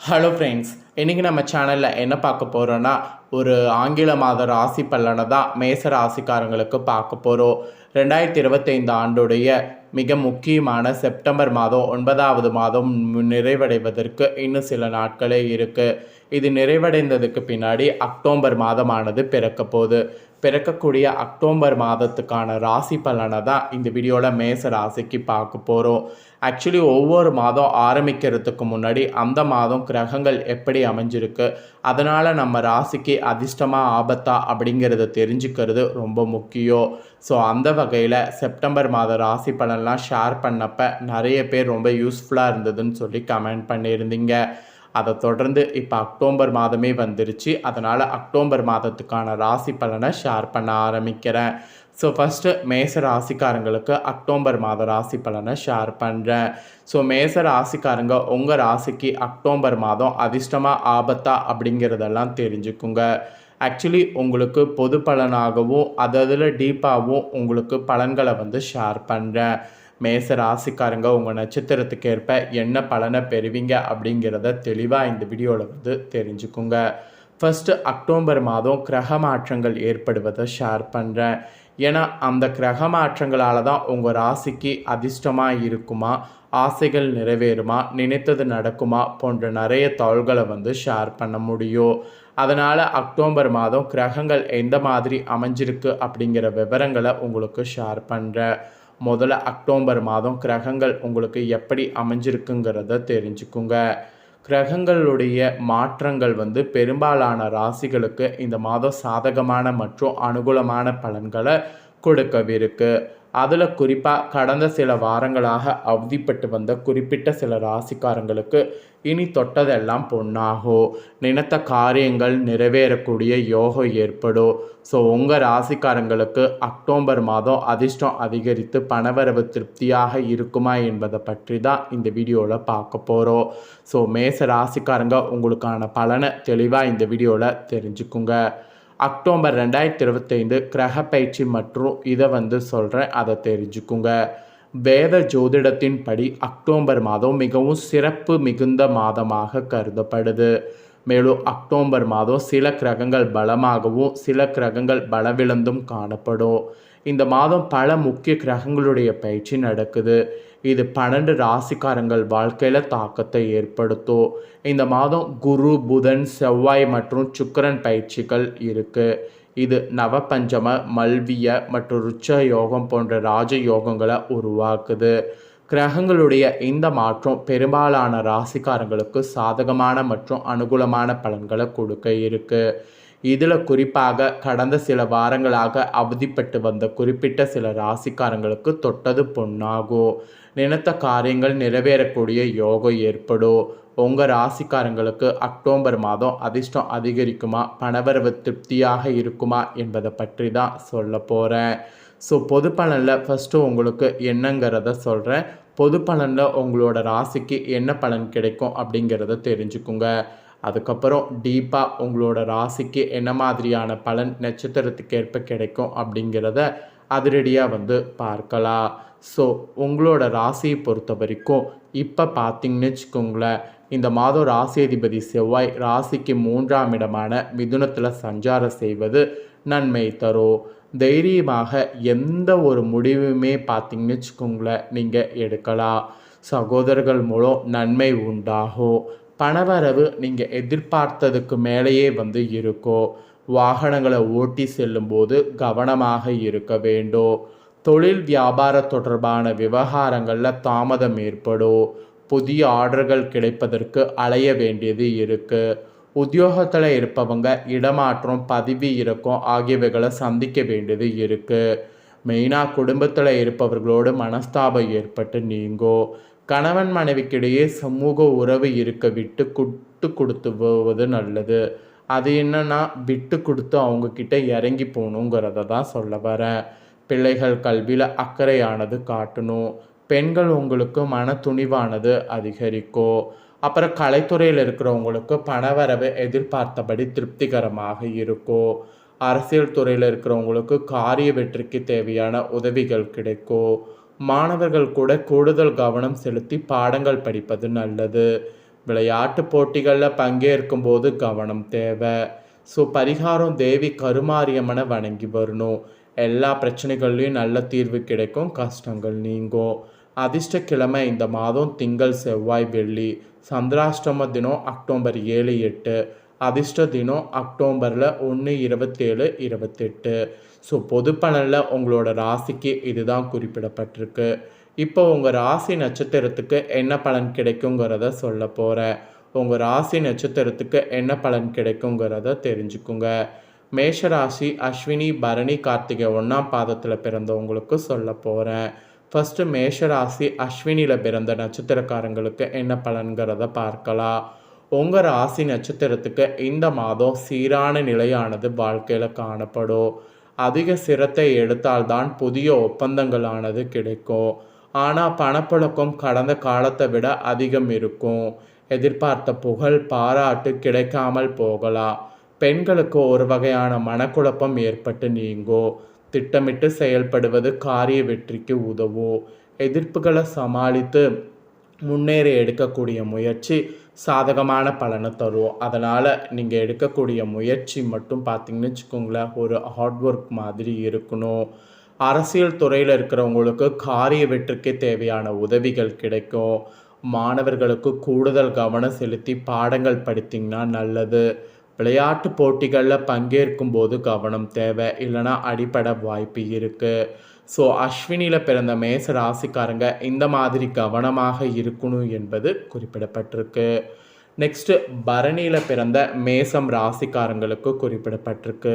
Hello friends இன்றைக்கி நம்ம சேனலில் என்ன பார்க்க போகிறோன்னா ஒரு ஆங்கில மாத ராசி பலனை தான் மேச ராசிக்காரங்களுக்கு பார்க்க போகிறோம் ரெண்டாயிரத்தி இருபத்தைந்து ஆண்டுடைய மிக முக்கியமான செப்டம்பர் மாதம் ஒன்பதாவது மாதம் நிறைவடைவதற்கு இன்னும் சில நாட்களே இருக்குது இது நிறைவடைந்ததுக்கு பின்னாடி அக்டோபர் மாதமானது பிறக்க போகுது. பிறக்கக்கூடிய அக்டோபர் மாதத்துக்கான ராசி பலனை தான் இந்த வீடியோவில் மேச ராசிக்கு பார்க்க போகிறோம் ஆக்சுவலி ஒவ்வொரு மாதம் ஆரம்பிக்கிறதுக்கு முன்னாடி அந்த மாதம் கிரகங்கள் எப்படி அமைஞ்சிருக்கு அதனால் நம்ம ராசிக்கு அதிர்ஷ்டமாக ஆபத்தா அப்படிங்கிறத தெரிஞ்சுக்கிறது ரொம்ப முக்கியம். ஸோ அந்த வகையில் செப்டம்பர் மாத ராசி பலன்லாம் ஷேர் பண்ணப்போ நிறைய பேர் ரொம்ப யூஸ்ஃபுல்லாக இருந்ததுன்னு சொல்லி கமெண்ட் பண்ணியிருந்தீங்க. அதை தொடர்ந்து இப்போ அக்டோபர் மாதமே வந்துருச்சு. அதனால் அக்டோபர் மாதத்துக்கான ராசி பலனை ஷேர் பண்ண ஆரம்பிக்கிறேன். ஸோ ஃபஸ்ட்டு மேச ராசிக்காரங்களுக்கு அக்டோபர் மாத ராசி பலனை ஷேர் பண்ணுறேன் ஸோ மேச ராசிக்காரங்க உங்கள் ராசிக்கு அக்டோபர் மாதம் அதிர்ஷ்டமாக ஆபத்தா அப்படிங்கிறதெல்லாம் தெரிஞ்சுக்குங்க. ஆக்சுவலி உங்களுக்கு பொது பலனாகவும் அததில் டீப்பாகவும் உங்களுக்கு பலன்களை வந்து ஷேர் பண்ணுறேன் மேச ராசிக்காரங்க உங்கள் நட்சத்திரத்துக்கு ஏற்ப என்ன பலனை பெறுவீங்க அப்படிங்கிறத தெளிவாக இந்த வீடியோவில் வந்து தெரிஞ்சுக்குங்க. ஃபஸ்ட்டு அக்டோபர் மாதம் கிரக மாற்றங்கள் ஏற்படுவதை ஷேர் பண்ணுறேன் ஏன்னா அந்த கிரக மாற்றங்களால் தான் உங்கள் ராசிக்கு அதிர்ஷ்டமாக இருக்குமா ஆசைகள் நிறைவேறுமா நினைத்தது நடக்குமா போன்ற நிறைய தகவல்களை வந்து ஷேர் பண்ண முடியும். அதனால் அக்டோபர் மாதம் கிரகங்கள் எந்த மாதிரி அமைஞ்சிருக்கு அப்படிங்கிற விவரங்களை உங்களுக்கு ஷேர் பண்ணுறேன் முதல்ல அக்டோபர் மாதம் கிரகங்கள் உங்களுக்கு எப்படி அமைஞ்சிருக்குங்கிறத தெரிஞ்சுக்குங்க. கிரகங்களுடைய மாற்றங்கள் வந்து பெரும்பாலான ராசிகளுக்கு இந்த மாதம் சாதகமான மற்றும் அனுகூலமான பலன்களை கொடுக்கவிருக்கு. அதில் குறிப்பாக கடந்த சில வாரங்களாக அவதிப்பட்டு வந்த குறிப்பிட்ட சில ராசிக்காரங்களுக்கு இனி தொட்டதெல்லாம் பொண்ணாகும் நினைத்த காரியங்கள் நிறைவேறக்கூடிய யோகம் ஏற்படும். ஸோ உங்கள் ராசிக்காரங்களுக்கு அக்டோபர் மாதம் அதிர்ஷ்டம் அதிகரித்து பணவரவு திருப்தியாக இருக்குமா என்பதை பற்றி தான் இந்த வீடியோவில் பார்க்க போகிறோம் ஸோ மேச ராசிக்காரங்க உங்களுக்கான பலனை தெளிவாக இந்த வீடியோவில் தெரிஞ்சுக்குங்க. அக்டோபர் ரெண்டாயிரத்தி இருபத்தைந்து கிரக பயிற்சி மற்றும் இதை வந்து சொல்கிறேன் அதை தெரிஞ்சுக்குங்க. வேத ஜோதிடத்தின் படி அக்டோபர் மாதம் மிகவும் சிறப்பு மிகுந்த மாதமாக கருதப்படுது. மேலும் அக்டோபர் மாதம் சில கிரகங்கள் பலமாகவும் சில கிரகங்கள் பலவிழந்தும் காணப்படும். இந்த மாதம் பல முக்கிய கிரகங்களுடைய பயிற்சி நடக்குது. இது பன்னெண்டு ராசிக்காரங்கள் வாழ்க்கையில் தாக்கத்தை ஏற்படுத்தும் இந்த மாதம் குரு புதன் செவ்வாய் மற்றும் சுக்கரன் பயிற்சிகள் இருக்குது இது நவபஞ்சம மல்விய மற்றும் ருச்ச யோகம் போன்ற ராஜ யோகங்களை உருவாக்குது. கிரகங்களுடைய இந்த மாற்றம் பெரும்பாலான ராசிக்காரங்களுக்கு சாதகமான மற்றும் அனுகூலமான பலன்களை கொடுக்க இருக்குது இதில் குறிப்பாக கடந்த சில வாரங்களாக அவதிப்பட்டு வந்த குறிப்பிட்ட சில ராசிக்காரங்களுக்கு தொட்டது பொண்ணாகும் நினைத்த காரியங்கள் நிறைவேறக்கூடிய யோகம் ஏற்படும் உங்கள் ராசிக்காரங்களுக்கு அக்டோபர் மாதம் அதிர்ஷ்டம் அதிகரிக்குமா? பணவரவு திருப்தியாக இருக்குமா? என்பதை பற்றி தான் சொல்ல போகிறேன் ஸோ பொது பலனில் ஃபஸ்ட்டு உங்களுக்கு என்னங்கிறத சொல்கிறேன் பொது பலனில் உங்களோட ராசிக்கு என்ன பலன் கிடைக்கும் அப்படிங்கிறத தெரிஞ்சுக்குங்க. அதுக்கப்புறம் டீப்பாக உங்களோட ராசிக்கு என்ன மாதிரியான பலன் நட்சத்திரத்துக்கு ஏற்ப கிடைக்கும் அப்படிங்கிறத அதிரடியாக வந்து பார்க்கலாம். ஸோ உங்களோட ராசியை பொறுத்த வரைக்கும் இப்போ பார்த்தீங்கன்னு வச்சுக்கோங்களேன் இந்த மாதம் ராசி அதிபதி செவ்வாய் ராசிக்கு மூன்றாம் இடமான மிதுனத்தில் சஞ்சாரம் செய்வது நன்மை தரும் தைரியமாக எந்த ஒரு முடிவுமே பார்த்தீங்கன்னு வச்சுக்கோங்களேன் நீங்கள் எடுக்கலாம். சகோதரர்கள் மூலம் நன்மை உண்டாகும். பணவரவு நீங்கள் எதிர்பார்த்ததுக்கு மேலேயே வந்து இருக்கும் வாகனங்களை ஓட்டி செல்லும்போது கவனமாக இருக்க வேண்டும் தொழில் வியாபார தொடர்பான விவகாரங்களில் தாமதம் ஏற்படும் புதிய ஆர்டர்கள் கிடைப்பதற்கு அலைய வேண்டியது இருக்குது உத்தியோகத்தில் இருப்பவங்க இடமாற்றம் பதவி இறக்கம் ஆகியவைகளை சந்திக்க வேண்டியது இருக்குது மெயினாக குடும்பத்தில் இருப்பவர்களோடு மனஸ்தாபம் ஏற்பட்டு நீங்கும் கணவன் மனைவிக்கிடையே சமூக உறவு இருக்க விட்டு குட்டு கொடுத்து போவது நல்லது. அது என்னன்னா விட்டு கொடுத்து அவங்கக்கிட்ட இறங்கி போகணுங்கிறத தான் சொல்ல வரேன் பிள்ளைகள் கல்வியில் அக்கறையானது காட்டணும். பெண்கள் உங்களுக்கு மன துணிவானது அதிகரிக்கும் அப்புறம் கலைத்துறையில் இருக்கிறவங்களுக்கு பணவரவு எதிர்பார்த்தபடி திருப்திகரமாக இருக்கும் அரசியல் துறையில் இருக்கிறவங்களுக்கு காரிய வெற்றிக்கு தேவையான உதவிகள் கிடைக்கும் மாணவர்கள் கூட கூடுதல் கவனம் செலுத்தி பாடங்கள் படிப்பது நல்லது. விளையாட்டு போட்டிகளில் பங்கேற்கும் போது கவனம் தேவை. ஸோ பரிகாரம் தேவி கருமாரியம்மனை வணங்கி வரணும். எல்லா பிரச்சனைகள்லையும் நல்ல தீர்வு கிடைக்கும் கஷ்டங்கள் நீங்கும். அதிர்ஷ்ட கிழமை இந்த மாதம் திங்கள் செவ்வாய் வெள்ளி சந்திராஷ்டம தினம் அக்டோபர் ஏழு எட்டு. அதிர்ஷ்ட தினம் அக்டோபரில் ஒன்று இருபத்தேழு இருபத்தெட்டு. ஸோ பொது பலனில் உங்களோட ராசிக்கு இதுதான் குறிப்பிடப்பட்டிருக்கு. இப்போ உங்கள் ராசி நட்சத்திரத்துக்கு என்ன பலன் கிடைக்குங்கிறத சொல்ல போகிறேன் உங்கள் ராசி நட்சத்திரத்துக்கு என்ன பலன் கிடைக்குங்கிறத தெரிஞ்சுக்குங்க. மேஷராசி அஸ்வினி பரணி கார்த்திகை ஒன்றாம் பாதத்தில் பிறந்தவங்களுக்கு சொல்ல போகிறேன் ஃபஸ்ட்டு மேஷராசி அஸ்வினியில் பிறந்த நட்சத்திரக்காரங்களுக்கு என்ன பலன்கிறத பார்க்கலாம். உங்கள் ராசி நட்சத்திரத்துக்கு இந்த மாதம் சீரான நிலையானது வாழ்க்கையில் காணப்படும். அதிக சிரத்தை எடுத்தால்தான் புதிய ஒப்பந்தங்களானது கிடைக்கும். ஆனால் பணப்பழக்கம் கடந்த காலத்தை விட அதிகம் இருக்கும். எதிர்பார்த்த புகழ் பாராட்டு கிடைக்காமல் போகலாம். பெண்களுக்கு ஒரு வகையான மனக்குழப்பம் ஏற்பட்டு நீங்கும். திட்டமிட்டு செயல்படுவது காரிய வெற்றிக்கு உதவும். எதிர்ப்புகளை சமாளித்து முன்னேறி எடுக்கக்கூடிய முயற்சி சாதகமான பலனை தரும் அதனால் நீங்கள் எடுக்கக்கூடிய முயற்சி மட்டும் பார்த்தீங்கன்னு வச்சுக்கோங்களேன் ஒரு ஹார்ட் ஒர்க் மாதிரி இருக்கணும். அரசியல் துறையில் இருக்கிறவங்களுக்கு காரிய வெற்றிக்கு தேவையான உதவிகள் கிடைக்கும். மாணவர்களுக்கு கூடுதல் கவனம் செலுத்தி பாடங்கள் படித்திங்கன்னா நல்லது. விளையாட்டு போட்டிகளில் பங்கேற்கும் போது கவனம் தேவை. இல்லைனா அடிப்பட வாய்ப்பு இருக்குது ஸோ அஸ்வினியில் பிறந்த மேச ராசிக்காரங்க இந்த மாதிரி கவனமாக இருக்கணும் என்பது குறிப்பிடப்பட்டிருக்கு. நெக்ஸ்ட்டு பரணியில் பிறந்த மேசம் ராசிக்காரங்களுக்கு குறிப்பிடப்பட்டிருக்கு.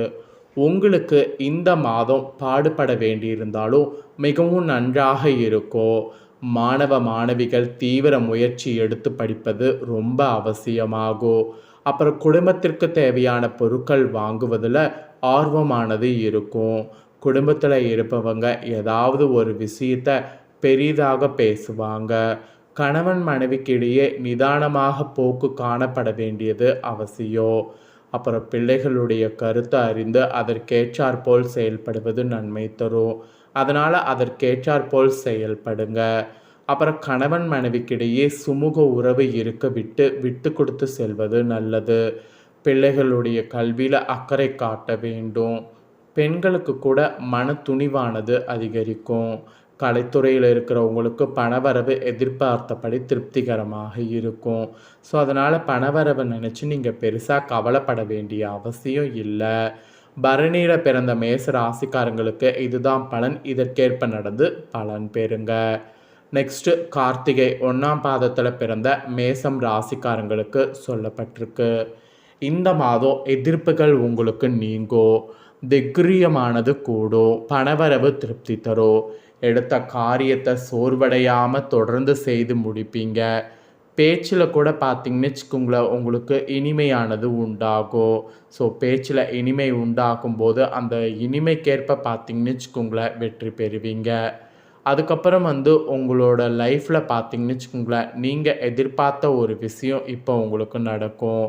உங்களுக்கு இந்த மாதம் பாடுபட வேண்டியிருந்தாலும் மிகவும் நன்றாக இருக்கும் மாணவ மாணவிகள் தீவிர முயற்சி எடுத்து படிப்பது ரொம்ப அவசியமாகும் அப்புறம் குடும்பத்திற்கு தேவையான பொருட்கள் வாங்குவதில் ஆர்வமானது இருக்கும். குடும்பத்தில் இருப்பவங்க ஏதாவது ஒரு விஷயத்த பெரிதாக பேசுவாங்க. கணவன் மனைவிக்கிடையே நிதானமாக போக்கு காணப்பட வேண்டியது அவசியம். அப்புறம் பிள்ளைகளுடைய கருத்தை அறிந்து அதற்கேற்றாற்போல் செயல்படுவது நன்மை தரும். அதனால் அதற்கேற்றாற்போல் செயல்படுங்க. அப்புறம் கணவன் மனைவிக்கிடையே சுமூக உறவு இருக்க விட்டு விட்டு கொடுத்து செல்வது நல்லது. பிள்ளைகளுடைய கல்வியில் அக்கறை காட்ட வேண்டும். பெண்களுக்கு கூட மன துணிவானது அதிகரிக்கும். கலைத்துறையில் இருக்கிறவங்களுக்கு பணவரவு எதிர்பார்த்தபடி திருப்திகரமாக இருக்கும். ஸோ அதனால் பணவரவை நினச்சி நீங்கள் பெருசாக கவலைப்பட வேண்டிய அவசியம் இல்லை. பரணியில் பிறந்த மேச ராசிக்காரங்களுக்கு இதுதான் பலன். இதற்கேற்ப நடந்து பலன் பெறுங்க. நெக்ஸ்ட்டு கார்த்திகை ஒன்றாம் பாதத்தில் பிறந்த மேசம் ராசிக்காரங்களுக்கு சொல்லப்பட்டிருக்கு. இந்த மாதம் எதிர்ப்புகள் உங்களுக்கு நீங்கும் திக்ரியமானது கூடோ பணவரவு திருப்தி தரும் எடுத்த காரியத்தை சோர்வடையாமல் தொடர்ந்து செய்து முடிப்பீங்க. பேச்சில் கூட பார்த்தீங்கன்னு வச்சுக்கோங்களேன் உங்களுக்கு இனிமையானது உண்டாகும் ஸோ பேச்சில் இனிமை உண்டாகும் போது அந்த இனிமைக்கேற்ப பார்த்தீங்கன்னு வச்சுக்கோங்களேன் வெற்றி பெறுவீங்க. அதுக்கப்புறம் வந்து உங்களோட லைஃப்பில் பார்த்தீங்கன்னு வச்சுக்கோங்களேன் நீங்கள் எதிர்பார்த்த ஒரு விஷயம் இப்போ உங்களுக்கு நடக்கும்.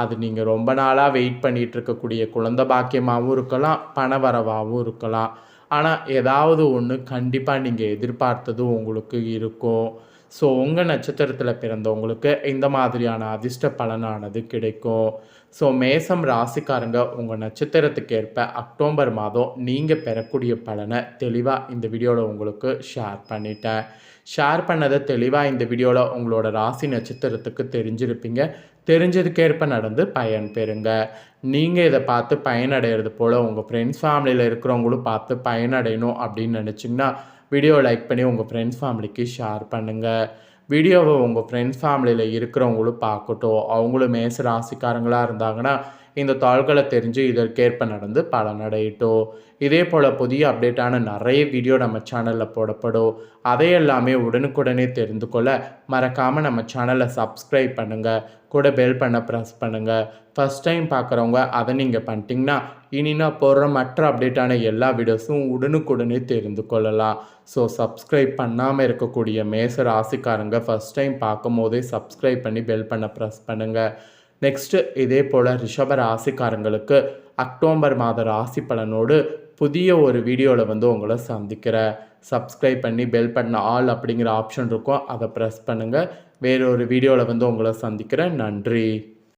அது நீங்கள் ரொம்ப நாளாக வெயிட் பண்ணிகிட்டு இருக்கக்கூடிய குழந்த பாக்கியமாகவும் இருக்கலாம் பணவரவாகவும் இருக்கலாம். ஆனால் ஏதாவது ஒன்று கண்டிப்பாக நீங்கள் எதிர்பார்த்தது உங்களுக்கு இருக்கும். ஸோ உங்கள் நட்சத்திரத்தில் பிறந்தவங்களுக்கு இந்த மாதிரியான அதிர்ஷ்ட பலனானது கிடைக்கும். ஸோ மேசம் ராசிக்காரங்க உங்கள் நட்சத்திரத்துக்கு ஏற்ப அக்டோபர் மாதம் நீங்கள் பெறக்கூடிய பலனை தெளிவாக இந்த வீடியோவில் உங்களுக்கு ஷேர் பண்ணிட்டேன். ஷேர் பண்ணதை தெளிவாக இந்த வீடியோவில் உங்களோட ராசி நட்சத்திரத்துக்கு தெரிஞ்சிருப்பீங்க. தெரிஞ்சதுக்கேற்ப நடந்து பயன் பெறுங்க. நீங்கள் இதை பார்த்து பயனடைகிறது போல் உங்கள் ஃப்ரெண்ட்ஸ் ஃபேமிலியில் இருக்கிறவங்களும் பார்த்து பயனடையணும் அப்படின்னு நினச்சிங்கன்னா வீடியோ லைக் பண்ணி உங்கள் ஃப்ரெண்ட்ஸ் ஃபேமிலிக்கு ஷேர் பண்ணுங்கள் வீடியோவை உங்கள் ஃப்ரெண்ட்ஸ் ஃபேமிலியில் இருக்கிறவங்களும் பார்க்கட்டும். அவங்களும் மேச ராசிக்காரங்களாக இருந்தாங்கன்னா இந்த தாள்களை தெரிஞ்சு இதற்கேற்ப நடந்து பலனடையிட்டோ. இதே போல் புதிய அப்டேட்டான நிறைய வீடியோ நம்ம சேனலில் போடப்படும் அதையெல்லாமே உடனுக்குடனே தெரிந்து கொள்ள மறக்காமல் நம்ம சேனலை சப்ஸ்கிரைப் பண்ணுங்கள் கூட பெல் பண்ண ப்ரெஸ் பண்ணுங்கள் ஃபஸ்ட் டைம் பார்க்குறவங்க அதை நீங்கள் பண்ணிட்டீங்கன்னா இனி நான் போடுற மற்ற அப்டேட்டான எல்லா வீடியோஸும் உடனுக்குடனே தெரிந்து கொள்ளலாம். ஸோ சப்ஸ்கிரைப் பண்ணாமல் இருக்கக்கூடிய மேச ராசிக்காரங்க ஃபஸ்ட் டைம் பார்க்கும் போதே சப்ஸ்கிரைப் பண்ணி பெல் பண்ண ப்ரெஸ் பண்ணுங்கள் நெக்ஸ்ட்டு இதே போல் ரிஷப ராசிக்காரங்களுக்கு அக்டோபர் மாத ராசி பலனோடு புதிய ஒரு வீடியோவில் வந்து உங்களை சந்திக்கிறேன். சப்ஸ்கிரைப் பண்ணி பெல் பண்ண ஆல் அப்படிங்கிற ஆப்ஷன் இருக்கும். அதை ப்ரெஸ் பண்ணுங்கள் வேறொரு வீடியோவில் வந்து உங்களை சந்திக்கிறேன். நன்றி.